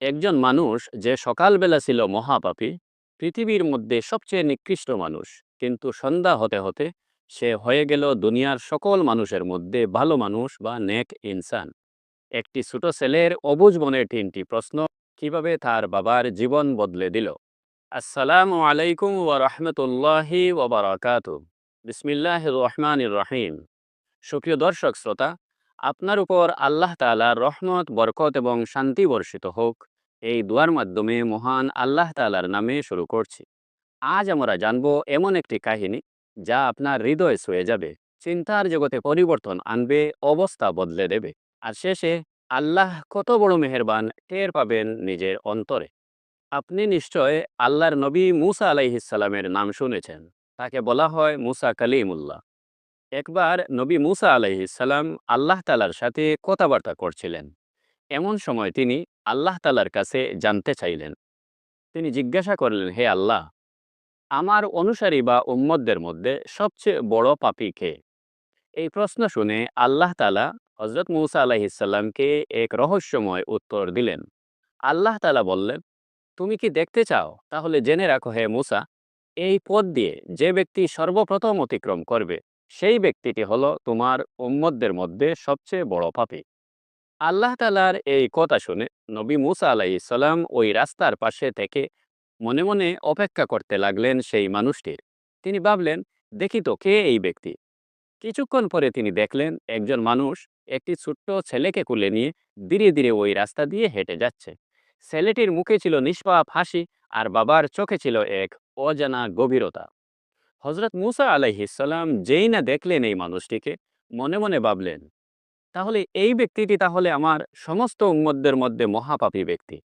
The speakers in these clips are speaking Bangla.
একজন মানুষ যে সকালবেলা ছিল মহাপাপী, পৃথিবীর মধ্যে সবচেয়ে নিকৃষ্ট মানুষ। কিন্তু সন্ধ্যা হতে হতে সে হয়ে গেল দুনিয়ার সকল মানুষের মধ্যে ভালো মানুষ বা নেক ইনসান। একটি ছোট ছেলের অবুজ মনের তিনটি প্রশ্ন কীভাবে তার বাবার জীবন বদলে দিল? আসসালামু আলাইকুম ওয়া রাহমাতুল্লাহি ওয়া বারাকাতু বিসমিল্লাহ রহমান রহিম। সুপ্রিয় দর্শক, শ্রোতা আপনার উপর আল্লাহ তাআলার রহমত, বরকত এবং শান্তি বর্ষিত হোক। এই দুয়ার মাধ্যমে মহান আল্লাহ তাআলার নামে শুরু করছি। আজ আমরা জানব এমন একটি কাহিনী যা আপনার হৃদয় ছুঁয়ে যাবে, চিন্তার জগতে পরিবর্তন আনবে, অবস্থা বদলে দেবে। আর শেষে আল্লাহ কত বড় মেহেরবান, টের পাবেন নিজের অন্তরে। আপনি নিশ্চয় আল্লাহর নবী মুসা আলাইহিসালামের নাম শুনেছেন। তাকে বলা হয় মুসা কালিমুল্লাহ। একবার নবী মুসা আলাইহিসাল্লাম আল্লাহ তালার সাথে কথাবার্তা করছিলেন। এমন সময় তিনি আল্লাহ তালার কাছে জানতে চাইলেন। তিনি জিজ্ঞাসা করলেন, হে আল্লাহ, আমার অনুসারী বা উম্মদদের মধ্যে সবচেয়ে বড় পাপি কে? এই প্রশ্ন শুনে আল্লাহ তালা হজরত মুসা আলাহিসাল্লামকে এক রহস্যময় উত্তর দিলেন। আল্লাহ তালা বললেন, তুমি কি দেখতে চাও? তাহলে জেনে রাখো, হে মূসা, এই পথ দিয়ে যে ব্যক্তি সর্বপ্রথম অতিক্রম করবে সেই ব্যক্তিটি হলো তোমার উম্মদদের মধ্যে সবচেয়ে বড় পাপী। আল্লাহ তালার এই কথা শুনে নবী মুসা আলাইসাল্লাম ওই রাস্তার পাশে থেকে মনে মনে অপেক্ষা করতে লাগলেন সেই মানুষটির। তিনি ভাবলেন, দেখি তো কে এই ব্যক্তি? কিছুক্ষণ পরে তিনি দেখলেন, একজন মানুষ একটি ছোট্ট ছেলেকে কুলে নিয়ে ধীরে ধীরে ওই রাস্তা দিয়ে হেঁটে যাচ্ছে। ছেলেটির মুখে ছিল নিষ্পাপ হাসি আর বাবার চোখে ছিল এক অজানা গভীরতা। হজরত মুসা আলাইহিসাল্লাম যেই না দেখলেন এই মানুষটিকে, মনে মনে ভাবলেন, তাহলে এই ব্যক্তিটি তাহলে আমার সমস্ত উম্মদদের মধ্যে মহাপাপী ব্যক্তি।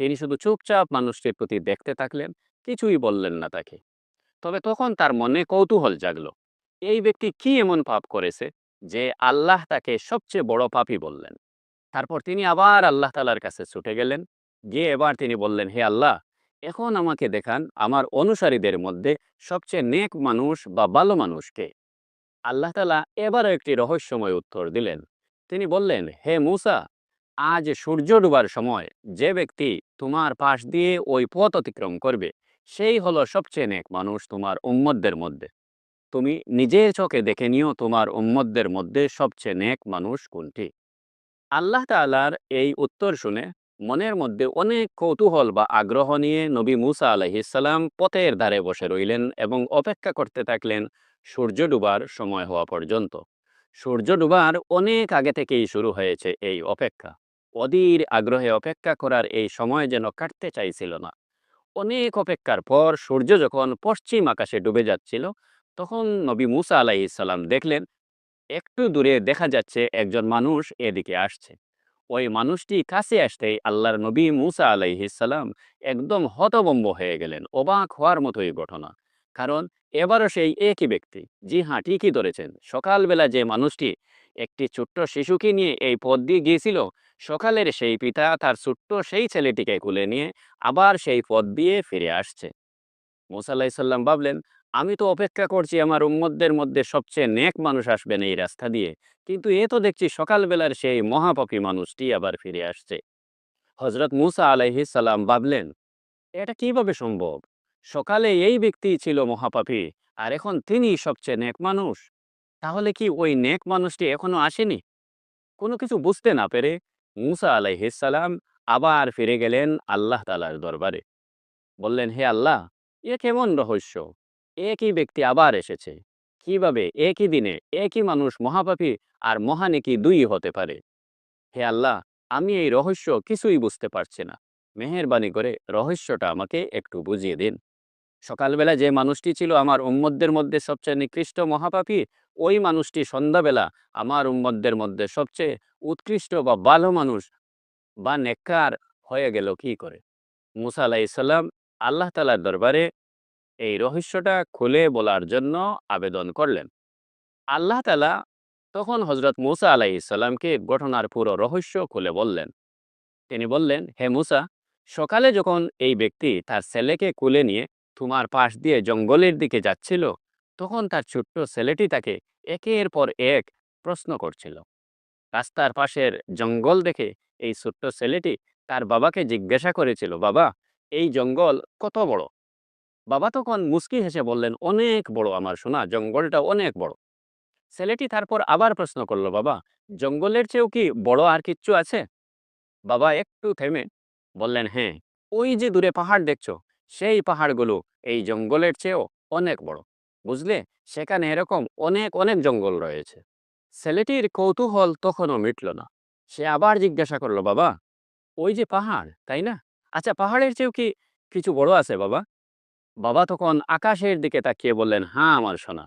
তিনি শুধু চুপচাপ মানুষটির প্রতি দেখতে থাকলেন, কিছুই বললেন না তাকে। তবে তখন তার মনে কৌতূহল জাগলো, এই ব্যক্তি কি এমন পাপ করেছে যে আল্লাহ তাকে সবচেয়ে বড় পাপী বললেন? তারপর তিনি আবার আল্লাহ তালার কাছে ছুটে গেলেন, গিয়ে এবার তিনি বললেন, হে আল্লাহ এখন আমাকে দেখান আমার অনুসারীদের মধ্যে সবচেয়ে নেক মানুষ বা ভালো মানুষকে। আল্লাহ তালা এবারও একটি রহস্যময় উত্তর দিলেন। তিনি বললেন, হে মুসা, আজ সূর্য ডুবার সময়। যে ব্যক্তি তোমার পাশ দিয়ে ওই পথ অতিক্রম করবে, সেই হলো সবচেয়ে নেক মানুষ তোমার উম্মদদের মধ্যে। তুমি নিজের চোখে দেখে নিও তোমার উম্মদদের মধ্যে সবচেয়ে নেক মানুষ কোনটি? আল্লাহ তাআলার এই উত্তর শুনে মনের মধ্যে অনেক কৌতূহল বা আগ্রহ নিয়ে নবী মুসা আলহিসাল্লাম পথের ধারে বসে রইলেন এবং অপেক্ষা করতে থাকলেন সূর্য ডুবার সময় হওয়া পর্যন্ত। সূর্য ডুবার অনেক আগে থেকেই শুরু হয়েছে এই অপেক্ষা। অধীর আগ্রহে অপেক্ষা করার এই সময় যেন কাটতে চাইছিল না। অনেক অপেক্ষার পর সূর্য যখন পশ্চিম আকাশে ডুবে যাচ্ছিল, তখন নবী মুসা আলাইসাল্লাম দেখলেন, একটু দূরে দেখা যাচ্ছে একজন মানুষ এদিকে আসছে। ওই মানুষটি কাছে আসতেই আল্লাহর নবী মুসা আলাইহিসাল্লাম একদম হতবম্ব হয়ে গেলেন, অবাক হওয়ার মতোই ঘটনা। কারণ এবারও সেই একই ব্যক্তি, জি হ্যাঁ ঠিকই ধরেছেন, সকালবেলা যে মানুষটি একটি ছোট্ট শিশুকে নিয়ে এই পথ দিয়ে গিয়েছিল, সকালের সেই পিতা তার ছোট্ট সেই ছেলেটিকে কুলে নিয়ে আবার সেই পথ দিয়ে ফিরে আসছে। মুসা আলাহিসাল্লাম ভাবলেন আমি তো অপেক্ষা করছি আমার উম্মদদের মধ্যে সবচেয়ে নেক মানুষ আসবেন এই রাস্তা দিয়ে। কিন্তু এ তো দেখছি সকালবেলার সেই মহাপাপী মানুষটি আবার ফিরে আসছে। হজরত মুসা আলাইহিসাল্লাম ভাবলেন, এটা কীভাবে সম্ভব? সকালে এই ব্যক্তি ছিল মহাপাপী, আর এখন তিনি সবচেয়ে নেক মানুষ। তাহলে কি ওই নেক মানুষটি এখনও আসেনি? কোনো কিছু বুঝতে না পেরে মুসা আলাইহিসাল্লাম আবার ফিরে গেলেন আল্লাহ তালার দরবারে। বললেন, হে আল্লাহ, এ কেমন রহস্য? একই ব্যক্তি আবার এসেছে। কীভাবে একই দিনে একই মানুষ মহাপাপী আর মহানেকি দুই হতে পারে? হে আল্লাহ, আমি এই রহস্য কিছুই বুঝতে পারছি না। মেহেরবানি করে রহস্যটা আমাকে একটু বুঝিয়ে দিন। সকালবেলা যে মানুষটি ছিল আমার উম্মদদের মধ্যে সবচেয়ে নিকৃষ্ট মহাপাপী, ওই মানুষটি সন্ধ্যাবেলা আমার উম্মদদের মধ্যে সবচেয়ে উৎকৃষ্ট বা ভালো মানুষ বা নেককার হয়ে গেল কি করে? মুসা আলাইসাল্লাম আল্লাহ তালার দরবারে এই রহস্যটা খুলে বলার জন্য আবেদন করলেন। আল্লাহ তালা তখন হজরত মুসা আলাই আলাইসাল্লামকে ঘটনার পুরো রহস্য খুলে বললেন। তিনি বললেন, হে মুসা, সকালে যখন এই ব্যক্তি তার ছেলেকে কুলে নিয়ে তোমার পাশ দিয়ে জঙ্গলের দিকে যাচ্ছিল, তখন তার ছোট্ট ছেলেটি তাকে একের পর এক প্রশ্ন করছিল। রাস্তার পাশের জঙ্গল দেখে এই ছোট্ট ছেলেটি তার বাবাকে জিজ্ঞাসা করেছিল, বাবা, এই জঙ্গল কত বড়? বাবা তখন মুস্কি হেসে বললেন, অনেক বড় আমার সোনা, জঙ্গলটা অনেক বড়। ছেলেটি তারপর আবার প্রশ্ন করল, বাবা, জঙ্গলের চেয়েও কি বড় আর কিচ্ছু আছে? বাবা একটু থেমে বললেন হ্যাঁ ওই যে দূরে পাহাড় দেখছ, সেই পাহাড়গুলো এই জঙ্গলের চেয়েও অনেক বড়। বুঝলে, সেখানে এরকম অনেক অনেক জঙ্গল রয়েছে। ছেলেটির কৌতূহল তখনও মিটল না। সে আবার জিজ্ঞাসা করল, বাবা, ওই যে পাহাড়, তাই না? আচ্ছা পাহাড়ের চেয়েও কি কিছু বড় আছে, বাবা? বাবা তখন আকাশের দিকে তাকিয়ে বললেন হ্যাঁ আমার সোনা।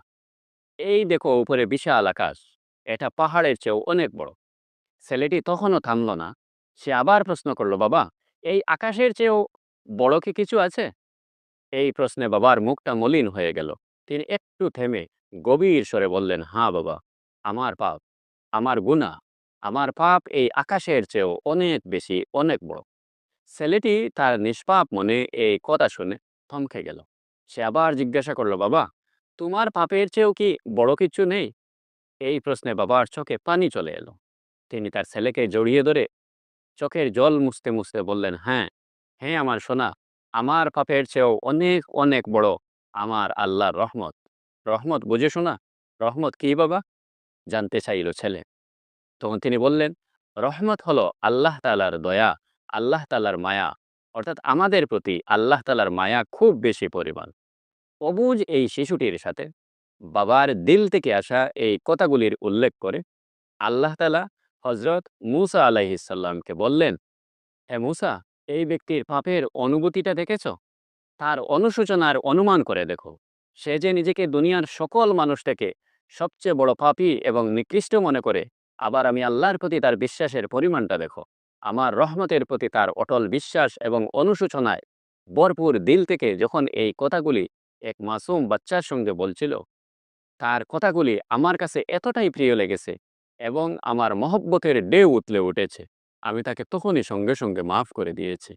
এই দেখো উপরে বিশাল আকাশ, এটা পাহাড়ের চেয়েও অনেক বড়। ছেলেটি তখনও থামল না, সে আবার প্রশ্ন করল, বাবা, এই আকাশের চেয়েও বড় কি কিছু আছে? এই প্রশ্নে বাবার মুখটা মলিন হয়ে গেল। তিনি একটু থেমে গভীর স্বরে বললেন হ্যাঁ বাবা, আমার পাপ, আমার গুনাহ, আমার পাপ এই আকাশের চেয়েও অনেক বেশি, অনেক বড়। ছেলেটি তার নিষ্পাপ মনে এই কথা শুনে থমকে গেল। সে আবার জিজ্ঞাসা করল, বাবা, তোমার পাপের চেয়েও কি বড় কিছু নেই? এই প্রশ্নে বাবার চোখে পানি চলে এলো। তিনি তার ছেলেকে জড়িয়ে ধরে চোখের জল মুছতে মুছতে বললেন হ্যাঁ হ্যাঁ আমার সোনা, আমার পাপের চেয়েও অনেক অনেক বড় আমার আল্লাহর রহমত। রহমত বুঝে শোনা, রহমত কি বাবা? জানতে চাইল ছেলে। তখন তিনি বললেন, রহমত হলো আল্লাহ তালার দয়া, আল্লাহ তালার মায়া অর্থাৎ আমাদের প্রতি আল্লাহ তালার মায়া খুব বেশি পরিমাণ। অবুজ এই শিশুটির সাথে বাবার দিল থেকে আসা এই কথাগুলির উল্লেখ করে আল্লাহ তালা হজরত মুসা আলাইহিসাল্লামকে বললেন হ্যাঁ মুসা, এই ব্যক্তির পাপের অনুভূতিটা দেখেছ? তার অনুশোচনার অনুমান করে দেখো। সে যে নিজেকে দুনিয়ার সকল মানুষ থেকে সবচেয়ে বড় পাপী এবং নিকৃষ্ট মনে করে, আবার আমি আল্লাহর প্রতি তার বিশ্বাসের পরিমাণটা দেখো। আমার রহমতের প্রতি তার অটল বিশ্বাস এবং অনুশোচনায় বরপুর দিল থেকে যখন এই কথাগুলি এক মাসুম বাচ্চার সঙ্গে বলছিল, তার কথাগুলি আমার কাছে এতটাই প্রিয় লেগেছে এবং আমার মহব্বতের ডেউ উতলে উঠেছে। আমি তাকে তখনই সঙ্গে সঙ্গে মাফ করে দিয়েছি।